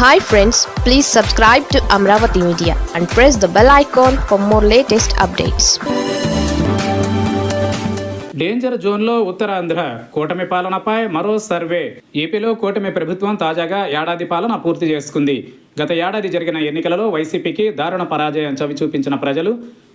Hi friends please subscribe to Amaravati media and press the bell icon for more latest updates danger జోన్లో ఉత్తరాంధ్ర. కూటమి పాలనపై మరో survey. ఏపీలో కూటమి ప్రభుత్వం తాజాగా ఏడాది పాలన పూర్తి చేసుకుంది. గత ఏడాది జరిగిన ఎన్నికలలో వైసీపీకి దారుణ పరాజయం చవి చూపించిన ప్రజలు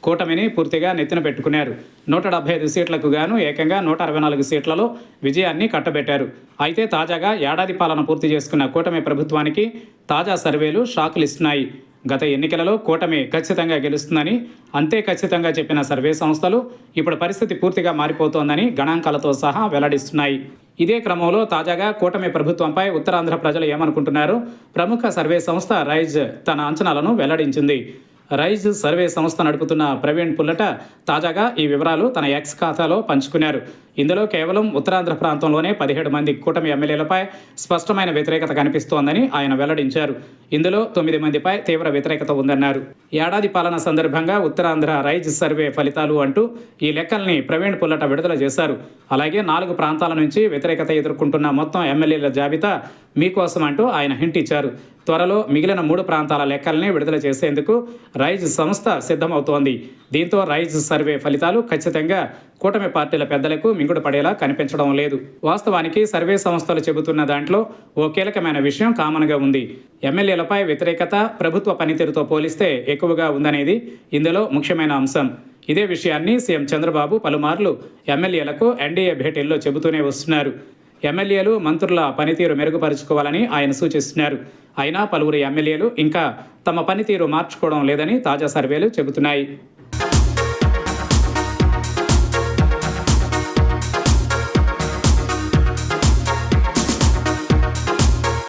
కూటమిని పూర్తిగా నెత్తిన పెట్టుకున్నారు. నూట డెబ్బై ఐదు సీట్లకు గాను ఏకంగా నూట అరవై నాలుగు సీట్లలో విజయాన్ని కట్టబెట్టారు. అయితే తాజాగా ఏడాది పాలన పూర్తి చేసుకున్న కూటమి ప్రభుత్వానికి తాజా సర్వేలు షాకులు ఇస్తున్నాయి. గత ఎన్నికలలో కూటమి ఖచ్చితంగా గెలుస్తుందని అంతే ఖచ్చితంగా చెప్పిన సర్వే సంస్థలు ఇప్పుడు పరిస్థితి పూర్తిగా మారిపోతోందని గణాంకాలతో సహా వెల్లడిస్తున్నాయి. ఇదే క్రమంలో తాజాగా కూటమి ప్రభుత్వంపై ఉత్తరాంధ్ర ప్రజలు ఏమనుకుంటున్నారు? ప్రముఖ సర్వే సంస్థ రైజ్ తన అంచనాలను వెల్లడించింది. రైజ్ సర్వే సంస్థ నడుపుతున్న ప్రవీణ్ పుల్లట తాజాగా ఈ వివరాలు తన ఎక్స్ ఖాతాలో పంచుకున్నారు. ఇందులో కేవలం ఉత్తరాంధ్ర ప్రాంతంలోనే పదిహేడు మంది కూటమి ఎమ్మెల్యేలపై స్పష్టమైన వ్యతిరేకత కనిపిస్తోందని ఆయన వెల్లడించారు. ఇందులో తొమ్మిది మందిపై తీవ్ర వ్యతిరేకత ఉందన్నారు. ఏడాది పాలన సందర్భంగా ఉత్తరాంధ్ర రైజ్ సర్వే ఫలితాలు అంటూ ఈ లెక్కల్ని ప్రవీణ్ పుల్లట విడుదల చేశారు. అలాగే నాలుగు ప్రాంతాల నుంచి వ్యతిరేకత ఎదుర్కొంటున్న మొత్తం ఎమ్మెల్యేల జాబితా మీకోసం అంటూ ఆయన హింట్ ఇచ్చారు. త్వరలో మిగిలిన మూడు ప్రాంతాల లెక్కల్ని విడుదల చేసేందుకు రైజ్ సంస్థ సిద్ధమవుతోంది. దీంతో రైజ్ సర్వే ఫలితాలు ఖచ్చితంగా కూటమి పార్టీల పెద్దలకు మింగుడు పడేలా కనిపించడం లేదు. వాస్తవానికి సర్వే సంస్థలు చెబుతున్న దాంట్లో ఓ కీలకమైన విషయం కామన్గా ఉంది. ఎమ్మెల్యేలపై వ్యతిరేకత ప్రభుత్వ పనితీరుతో పోలిస్తే ఎక్కువగా ఉందనేది ఇందులో ముఖ్యమైన అంశం. ఇదే విషయాన్ని సీఎం చంద్రబాబు పలుమార్లు ఎమ్మెల్యేలకు ఎన్డీఏ భేటీల్లో చెబుతూనే వస్తున్నారు. ఎమ్మెల్యేలు మంత్రుల పనితీరు మెరుగుపరుచుకోవాలని ఆయన సూచిస్తున్నారు. అయినా పలువురు ఎమ్మెల్యేలు ఇంకా తమ పనితీరు మార్చుకోవడం లేదని తాజా సర్వేలు చెబుతున్నాయి.